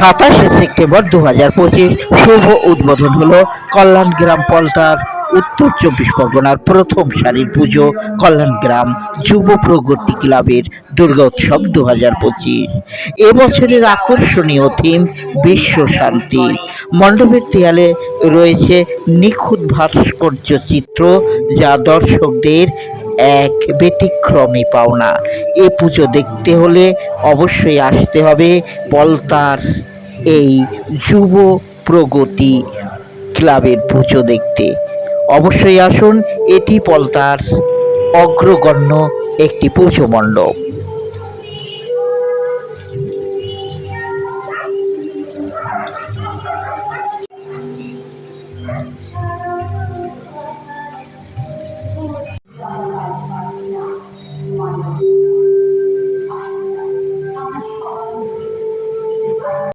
সাতাশে সেপ্টেম্বর দু হাজার পঁচিশ, শুভ উদ্বোধন হলো কল্যাণ গ্রাম পল্টার উত্তর চব্বিশ পরগনার প্রথম সারির পুজো কল্যাণ গ্রাম যুব প্রগতি ক্লাবের দুর্গোৎসব দু হাজার পঁচিশ। এবছরের আকর্ষণীয় থিম বিশ্ব শান্তি। মণ্ডপের দেয়ালে রয়েছে নিখুঁত ভাস্কর্য চিত্র যা দর্শকদের এক ব্যতিক্রমী পাওনা। এ পুজো দেখতে হলে অবশ্যই আসতে হবে পলতার এই যুব প্রগতি ক্লাবের পুজো দেখতে। অবশ্যই আসুন, এটি পলতার অগ্রগণ্য একটি পুজো মণ্ডপ।